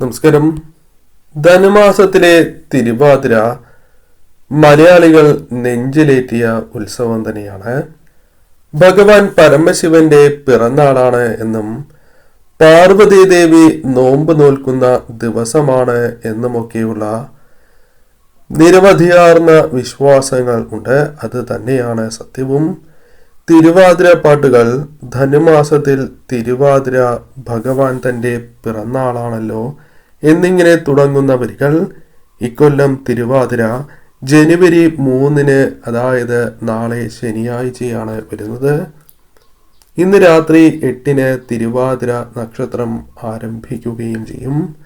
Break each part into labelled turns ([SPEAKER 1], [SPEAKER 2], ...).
[SPEAKER 1] നമസ്കാരം. ധനുമാസത്തിലെ തിരുവാതിര മലയാളികൾ നെഞ്ചിലേറ്റിയ ഉത്സവം തന്നെയാണ്. ഭഗവാൻ പരമശിവന്റെ പിറന്നാളാണ് എന്നും പാർവതി ദേവി നോമ്പ് നോൽക്കുന്ന ദിവസമാണ് എന്നുമൊക്കെയുള്ള നിരവധിയാർന്ന വിശ്വാസങ്ങൾ ഉണ്ട്. അത് തന്നെയാണ് സത്യവും. തിരുവാതിര പാട്ടുകൾ ധനുമാസത്തിൽ തിരുവാതിര ഭഗവാൻ തന്റെ പിറന്നാളാണല്ലോ. എന്നിങ്ങനെ തുടങ്ങുന്ന വരികൾ ഇക്കൊല്ലം തിരുവാതിര ജനുവരി മൂന്നിന് അതായത് നാളെ ശനിയാഴ്ചയാണ് വരുന്നത്. ഇന്ന് രാത്രി എട്ടിന് തിരുവാതിര നക്ഷത്രം ആരംഭിക്കുകയും ചെയ്യും.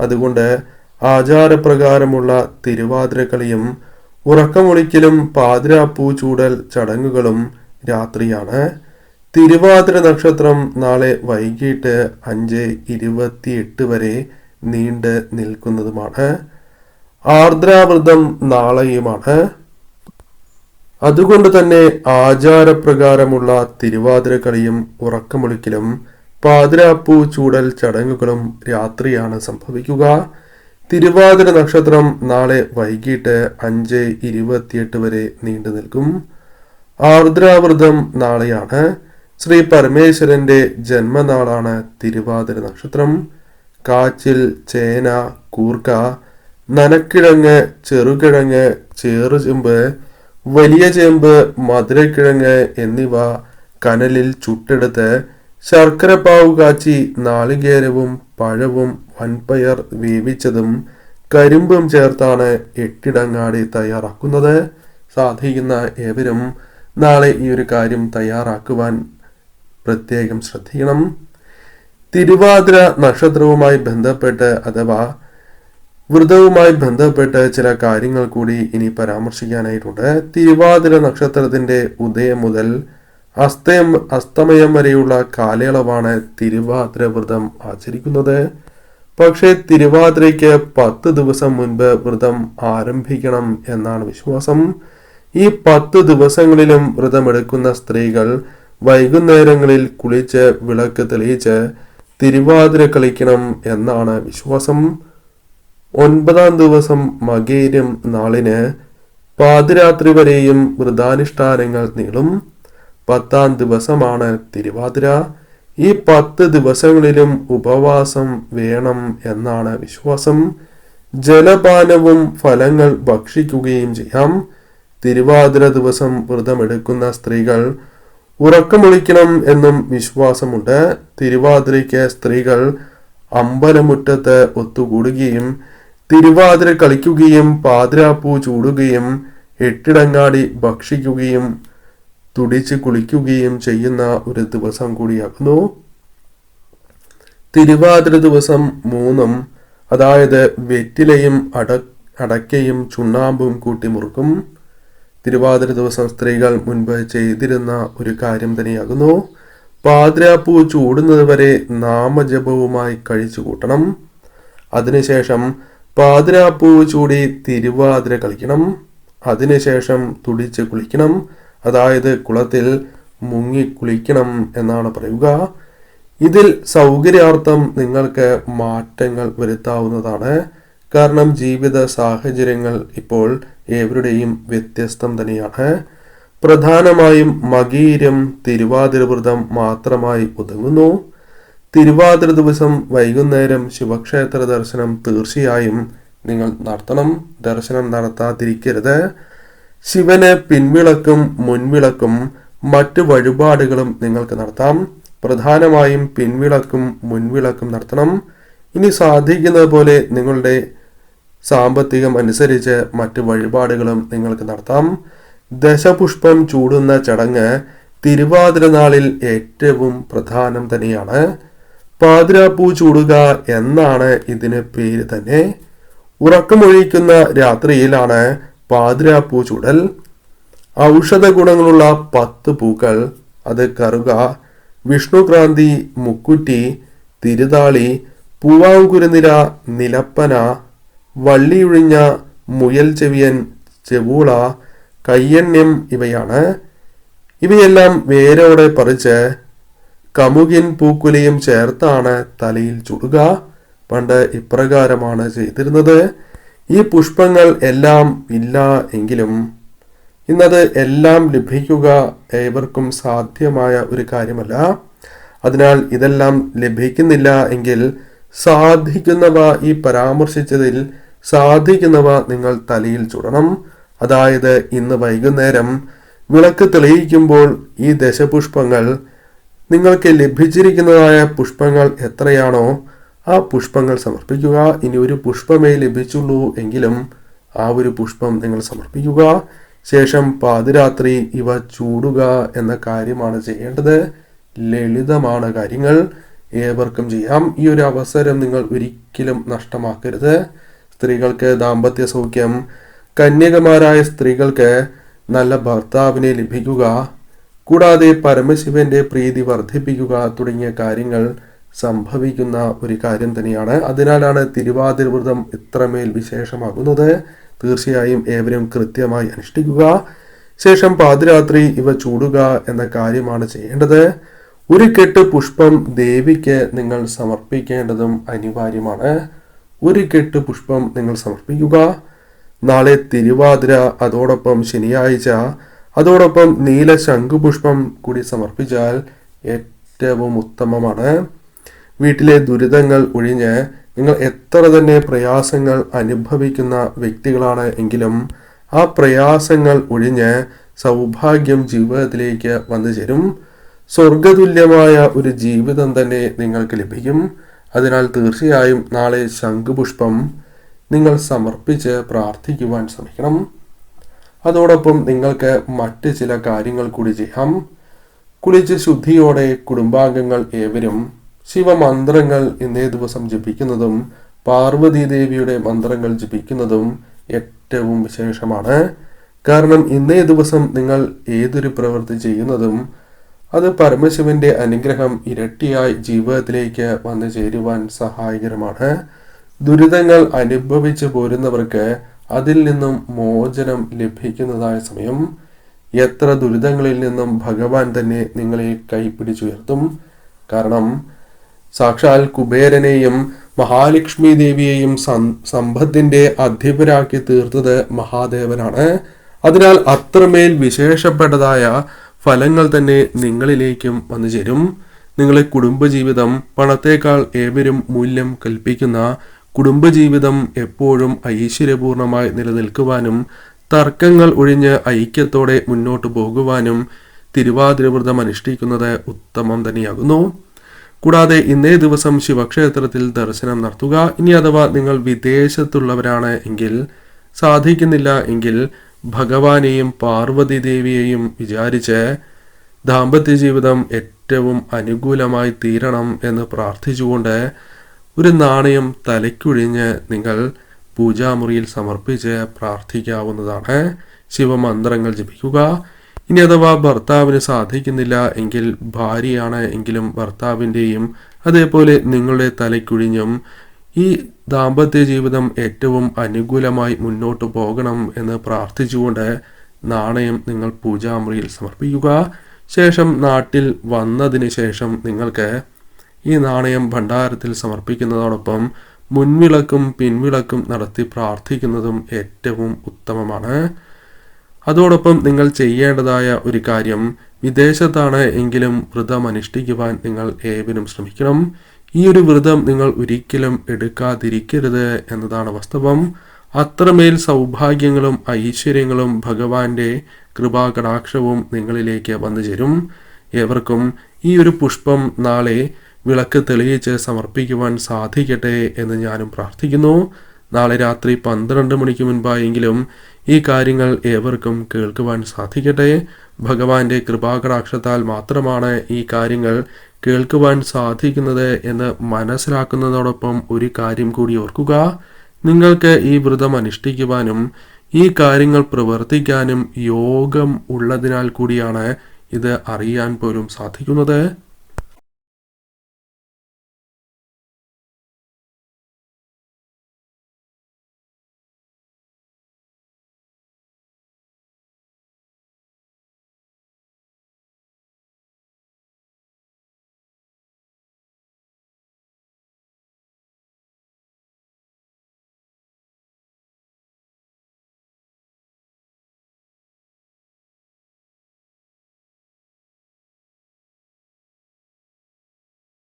[SPEAKER 1] അതുകൊണ്ട് ആചാരപ്രകാരമുള്ള തിരുവാതിര കളിയും ഉറക്കമൊളിക്കലും പാതിരാപ്പൂ ചൂടൽ ചടങ്ങുകളും രാത്രിയാണ്. തിരുവാതിര നക്ഷത്രം നാളെ വൈകിട്ട് അഞ്ച് ഇരുപത്തിയെട്ട് വരെ നീണ്ട് നിൽക്കുന്നതുമാണ്. ആർദ്രാവൃതം നാളെയുമാണ്. അതുകൊണ്ട് തന്നെ ആചാരപ്രകാരമുള്ള തിരുവാതിര കളിയും ഉറക്കമൊളിക്കലും പാതിരാപ്പൂ ചൂടൽ ചടങ്ങുകളും രാത്രിയാണ് സംഭവിക്കുക. തിരുവാതിര നക്ഷത്രം നാളെ വൈകിട്ട് അഞ്ച് ഇരുപത്തിയെട്ട് വരെ നീണ്ടു നിൽക്കും. ആർദ്രാവൃതം നാളെയാണ്. ശ്രീ പരമേശ്വരന്റെ ജന്മനാളാണ് തിരുവാതിര നക്ഷത്രം. കാച്ചിൽ ചേന കൂർക്ക നനക്കിഴങ്ങ് ചെറുകിഴങ്ങ് ചേറുചെമ്പ് വലിയ ചേമ്പ് മധുരക്കിഴങ്ങ് എന്നിവ കനലിൽ ചുട്ടെടുത്ത് ശർക്കരപ്പാവ് കാച്ചി നാളികേരവും പഴവും വൻപയർ വേവിച്ചതും കരിമ്പും ചേർത്താണ് എട്ടിടങ്ങാടി തയ്യാറാക്കുന്നത്. സാധിക്കുന്ന ഏവരും നാളെ ഈ ഒരു കാര്യം തയ്യാറാക്കുവാൻ പ്രത്യേകം ശ്രദ്ധിക്കണം. തിരുവാതിര നക്ഷത്രവുമായി ബന്ധപ്പെട്ട് അഥവാ വ്രതവുമായി ബന്ധപ്പെട്ട് ചില കാര്യങ്ങൾ കൂടി ഇനി പരാമർശിക്കാനായിട്ടുണ്ട്. തിരുവാതിര നക്ഷത്രത്തിന്റെ ഉദയം മുതൽ അസ്തയം അസ്തമയം വരെയുള്ള കാലയളവാണ് തിരുവാതിര വ്രതം ആചരിക്കുന്നത്. പക്ഷേ തിരുവാതിരയ്ക്ക് പത്ത് ദിവസം മുൻപ് വ്രതം ആരംഭിക്കണം എന്നാണ് വിശ്വാസം. ഈ പത്ത് ദിവസങ്ങളിലും വ്രതമെടുക്കുന്ന സ്ത്രീകൾ വൈകുന്നേരങ്ങളിൽ കുളിച്ച് വിളക്ക് തെളിയിച്ച് തിരുവാതിര കളിക്കണം എന്നാണ് വിശ്വാസം. ഒൻപതാം ദിവസം മകേരം നാളിന് പാതിരാത്രി വരെയും വ്രതാനുഷ്ഠാനങ്ങൾ നീളും. പത്താം ദിവസമാണ് തിരുവാതിര. ഈ പത്ത് ദിവസങ്ങളിലും ഉപവാസം വേണം എന്നാണ് വിശ്വാസം. ജലപാനവും ഫലങ്ങൾ ഭക്ഷിക്കുകയും ചെയ്യാം. തിരുവാതിര ദിവസം വ്രതമെടുക്കുന്ന സ്ത്രീകൾ ഉറക്കമൊളിക്കണം എന്നും വിശ്വാസമുണ്ട്. തിരുവാതിരയ്ക്ക് സ്ത്രീകൾ അമ്പലമുറ്റത്ത് ഒത്തുകൂടുകയും തിരുവാതിര കളിക്കുകയും പാതിരാപ്പൂ ചൂടുകയും എട്ടിടങ്ങാടി ഭക്ഷിക്കുകയും തുടിച്ച് കുളിക്കുകയും ചെയ്യുന്ന ഒരു ദിവസം കൂടിയാകുന്നു. തിരുവാതിര ദിവസം മൂന്നും അതായത് വെറ്റിലയും അട അടക്കയും ചുണ്ണാമ്പും കൂട്ടി മുറുക്കും. തിരുവാതിര ദിവസം സ്ത്രീകൾ മുൻപ് ചെയ്തിരുന്ന ഒരു കാര്യം തന്നെയാകുന്നു. പാതിരാപ്പൂ ചൂടുന്നത് വരെ നാമജപവുമായി കഴിച്ചു കൂട്ടണം. അതിനുശേഷം പാതിരാപ്പൂ ചൂടി തിരുവാതിര കളിക്കണം. അതിനുശേഷം തുടിച്ച് കുളിക്കണം. അതായത് കുളത്തിൽ മുങ്ങി കുളിക്കണം എന്നാണ് പറയുക. ഇതിൽ സൗകര്യാർത്ഥം നിങ്ങൾക്ക് മാറ്റങ്ങൾ വരുത്താവുന്നതാണ്. കാരണം ജീവിത സാഹചര്യങ്ങൾ ഇപ്പോൾ ഏവരുടെയും വ്യത്യസ്തം തന്നെയാണ്. പ്രധാനമായും മകീരം തിരുവാതിരവ്രതം മാത്രമായി ഒതുങ്ങുന്നു. തിരുവാതിര ദിവസം വൈകുന്നേരം ശിവക്ഷേത്ര ദർശനം തീർച്ചയായും നിങ്ങൾ നടത്തണം. ദർശനം നടത്താതിരിക്കരുത്. ശിവന് പിൻവിളക്കും മുൻവിളക്കും മറ്റു വഴിപാടുകളും നിങ്ങൾക്ക് നടത്താം. പ്രധാനമായും പിൻവിളക്കും മുൻവിളക്കും നടത്തണം. ഇനി സാധിക്കുന്നത് പോലെ നിങ്ങളുടെ സാമ്പത്തികം അനുസരിച്ച് മറ്റ് വഴിപാടുകളും നിങ്ങൾക്ക് നടത്താം. ദശപുഷ്പം ചൂടുന്ന ചടങ്ങ് തിരുവാതിര നാളിൽ ഏറ്റവും പ്രധാനം തന്നെയാണ്. പാതിരാപ്പൂ ചൂടുക എന്നാണ് ഇതിന് പേര് തന്നെ. ഉറക്കമൊഴിക്കുന്ന രാത്രിയിലാണ് പാതിരാപ്പൂ ചൂടൽ. ഔഷധ ഗുണങ്ങളുള്ള പത്ത് പൂക്കൾ അത് കറുക വിഷ്ണുക്രാന്തി മുക്കുറ്റി തിരുതാളി പൂവാങ്കുരുനിര നിലപ്പന വള്ളിയുഴിഞ്ഞ മുയൽ ചെവിയൻ ചെവൂള കയ്യണ്യം ഇവയാണ്. ഇവയെല്ലാം വേരോടെ പറിച്ച് കമുകിൻ പൂക്കുലയും ചേർത്താണ് തലയിൽ ചുടുക. പണ്ട് ഇപ്രകാരമാണ് ചെയ്തിരുന്നത്. ഈ പുഷ്പങ്ങൾ എല്ലാം ഇല്ല എങ്കിലും ഇന്നത് എല്ലാം ലഭിക്കുക ഏവർക്കും സാധ്യമായ ഒരു കാര്യമല്ല. അതിനാൽ ഇതെല്ലാം ലഭിക്കുന്നില്ല എങ്കിൽ സാധിക്കുന്നവ ഈ പരാമർശിച്ചതിൽ സാധിക്കുന്നവ നിങ്ങൾ തലയിൽ ചുടണം. അതായത് ഇന്ന് വൈകുന്നേരം വിളക്ക് തെളിയിക്കുമ്പോൾ ഈ ദശപുഷ്പങ്ങൾ നിങ്ങൾക്ക് ലഭിച്ചിരിക്കുന്നതായ പുഷ്പങ്ങൾ എത്രയാണോ ആ പുഷ്പങ്ങൾ സമർപ്പിക്കുക. ഇനി ഒരു പുഷ്പമേ ലഭിച്ചുള്ളൂ എങ്കിലും ആ ഒരു പുഷ്പം നിങ്ങൾ സമർപ്പിക്കുക. ശേഷം പാതിരാത്രി ഇവ ചൂടുക എന്ന കാര്യമാണ് ചെയ്യേണ്ടത്. ലളിതമാണ് കാര്യങ്ങൾ. ഏവർക്കും ചെയ്യാം. ഈ ഒരു അവസരം നിങ്ങൾ ഒരിക്കലും നഷ്ടമാക്കരുത്. സ്ത്രീകൾക്ക് ദാമ്പത്യ സൗഖ്യം കന്യകമാരായ സ്ത്രീകൾക്ക് നല്ല ഭർത്താവിനെ ലഭിക്കുക കൂടാതെ പരമശിവന്റെ പ്രീതി വർദ്ധിപ്പിക്കുക തുടങ്ങിയ കാര്യങ്ങൾ സംഭവിക്കുന്ന ഒരു കാര്യം തന്നെയാണ്. അതിനാലാണ് തിരുവാതിര വ്രതം ഇത്രമേൽ വിശേഷമാകുന്നത്. തീർച്ചയായും ഏവരും കൃത്യമായി അനുഷ്ഠിക്കുക. ശേഷം പാതിരാത്രി ഇവ ചൂടുക എന്ന കാര്യമാണ് ചെയ്യേണ്ടത്. ഒരു കെട്ട് പുഷ്പം ദേവിക്ക് നിങ്ങൾ സമർപ്പിക്കേണ്ടതും അനിവാര്യമാണ്. ഒരു കെട്ട് പുഷ്പം നിങ്ങൾ സമർപ്പിക്കുക. നാളെ തിരുവാതിര അതോടൊപ്പം ശനിയാഴ്ച അതോടൊപ്പം നീല ശംഖുപുഷ്പം കൂടി സമർപ്പിച്ചാൽ ഏറ്റവും ഉത്തമമാണ്. വീട്ടിലെ ദുരിതങ്ങൾ ഒഴിഞ്ഞ് നിങ്ങൾ എത്ര തന്നെ പ്രയാസങ്ങൾ അനുഭവിക്കുന്ന വ്യക്തികളാണ് എങ്കിലും ആ പ്രയാസങ്ങൾ ഒഴിഞ്ഞ് സൗഭാഗ്യം ജീവിതത്തിലേക്ക് വന്നു ചേരും. സ്വർഗതുല്യമായ ഒരു ജീവിതം തന്നെ നിങ്ങൾക്ക് ലഭിക്കും. അതിനാൽ തീർച്ചയായും നാളെ ശംഖുപുഷ്പം നിങ്ങൾ സമർപ്പിച്ച് പ്രാർത്ഥിക്കുവാൻ ശ്രമിക്കണം. അതോടൊപ്പം നിങ്ങൾക്ക് മറ്റ് ചില കാര്യങ്ങൾ കൂടി ചെയ്യാം. കുളിച്ച് ശുദ്ധിയോടെ കുടുംബാംഗങ്ങൾ ഏവരും ശിവമന്ത്രങ്ങൾ ഇന്നേ ദിവസം ജപിക്കുന്നതും പാർവതി ദേവിയുടെ മന്ത്രങ്ങൾ ജപിക്കുന്നതും ഏറ്റവും വിശേഷമാണ്. കാരണം ഇന്നേ ദിവസം നിങ്ങൾ ഏതൊരു പ്രവൃത്തി ചെയ്യുന്നതും അത് പരമശിവന്റെ അനുഗ്രഹം ഇരട്ടിയായി ജീവിതത്തിലേക്ക് വന്നു ചേരുവാൻ സഹായകരമാണ്. ദുരിതങ്ങൾ അനുഭവിച്ചു പോരുന്നവർക്ക് അതിൽ നിന്നും മോചനം ലഭിക്കുന്നതായ സമയം. എത്ര ദുരിതങ്ങളിൽ നിന്നും ഭഗവാൻ തന്നെ നിങ്ങളെ കൈപ്പിടിച്ചുയർത്തും കാരണം സാക്ഷാൽ കുബേരനെയും മഹാലക്ഷ്മി ദേവിയെയും സമ്പത്തിന്റെ അധിപരാക്കി തീർത്തത് മഹാദേവനാണ്. അതിനാൽ അത്രമേൽ വിശേഷപ്പെട്ടതായ ഫലങ്ങൾ തന്നെ നിങ്ങളിലേക്കും വന്നു ചേരും. നിങ്ങളെ കുടുംബജീവിതം പണത്തേക്കാൾ ഏവരും മൂല്യം കൽപ്പിക്കുന്ന കുടുംബജീവിതം എപ്പോഴും ഐശ്വര്യപൂർണമായി നിലനിൽക്കുവാനും തർക്കങ്ങൾ ഒഴിഞ്ഞ് ഐക്യത്തോടെ മുന്നോട്ട് പോകുവാനും തിരുവാതിരവ്രതം അനുഷ്ഠിക്കുന്നത് ഉത്തമം തന്നെയാകുന്നു. കൂടാതെ ഇന്നേ ദിവസം ശിവക്ഷേത്രത്തിൽ ദർശനം നടത്തുക. ഇനി അഥവാ നിങ്ങൾ വിദേശത്തുള്ളവരാണ് എങ്കിൽ സാധിക്കുന്നില്ല എങ്കിൽ ഭഗവാനെയും പാർവതി ദേവിയെയും വിചാരിച്ച് ദാമ്പത്യ ജീവിതം ഏറ്റവും അനുകൂലമായി തീരണം എന്ന് പ്രാർത്ഥിച്ചുകൊണ്ട് ഒരു നാണയം തലയ്ക്കുഴിഞ്ഞ് നിങ്ങൾ പൂജാമുറിയിൽ സമർപ്പിച്ച് പ്രാർത്ഥിക്കാവുന്നതാണ്. ശിവമന്ത്രങ്ങൾ ജപിക്കുക. ഇനി അഥവാ ഭർത്താവിന് സാധിക്കുന്നില്ല എങ്കിൽ ഭാര്യയാണ് എങ്കിലും ഭർത്താവിന്റെയും അതേപോലെ നിങ്ങളുടെ തലയ്ക്കുഴിഞ്ഞും ഈ ദാമ്പത്യ ജീവിതം ഏറ്റവും അനുകൂലമായി മുന്നോട്ട് പോകണം എന്ന് പ്രാർത്ഥിച്ചുകൊണ്ട് നാണയം നിങ്ങൾ പൂജാമുറിയിൽ സമർപ്പിക്കുക. ശേഷം നാട്ടിൽ വന്നതിന് ശേഷം നിങ്ങൾക്ക് ഈ നാണയം ഭണ്ഡാരത്തിൽ സമർപ്പിക്കുന്നതോടൊപ്പം മുൻവിളക്കും പിൻവിളക്കും നടത്തി പ്രാർത്ഥിക്കുന്നതും ഏറ്റവും ഉത്തമമാണ്. അതോടൊപ്പം നിങ്ങൾ ചെയ്യേണ്ടതായ ഒരു കാര്യം വിദേശത്താണ് എങ്കിലും വ്രതം അനുഷ്ഠിക്കുവാൻ നിങ്ങൾ ഏവരും ശ്രമിക്കണം. ഈ ഒരു വ്രതം നിങ്ങൾ ഒരിക്കലും എടുക്കാതിരിക്കരുത് എന്നതാണ് വാസ്തവം. അത്രമേൽ സൗഭാഗ്യങ്ങളും ഐശ്വര്യങ്ങളും ഭഗവാന്റെ കൃപാകടാക്ഷവും നിങ്ങളിലേക്ക് വന്നു ചേരും. ഏവർക്കും ഈ ഒരു പുഷ്പം നാളെ വിളക്ക് തെളിയിച്ച് സമർപ്പിക്കുവാൻ സാധിക്കട്ടെ എന്ന് ഞാനും പ്രാർത്ഥിക്കുന്നു. നാളെ രാത്രി പന്ത്രണ്ട് മണിക്ക് മുൻപായെങ്കിലും ഈ കാര്യങ്ങൾ ഏവർക്കും കേൾക്കുവാൻ സാധിക്കട്ടെ. ഭഗവാന്റെ കൃപാകടാക്ഷത്താൽ മാത്രമാണ് ഈ കാര്യങ്ങൾ കേൾക്കുവാൻ സാധിക്കുന്നത് എന്ന് മനസ്സിലാക്കുന്നതോടൊപ്പം ഒരു കാര്യം കൂടി ഓർക്കുക. നിങ്ങൾക്ക് ഈ വ്രതം അനുഷ്ഠിക്കുവാനും ഈ കാര്യങ്ങൾ പ്രവർത്തിക്കാനും യോഗം ഉള്ളതിനാൽ കൂടിയാണ് ഇത് അറിയാൻ പോലും സാധിക്കുന്നത്.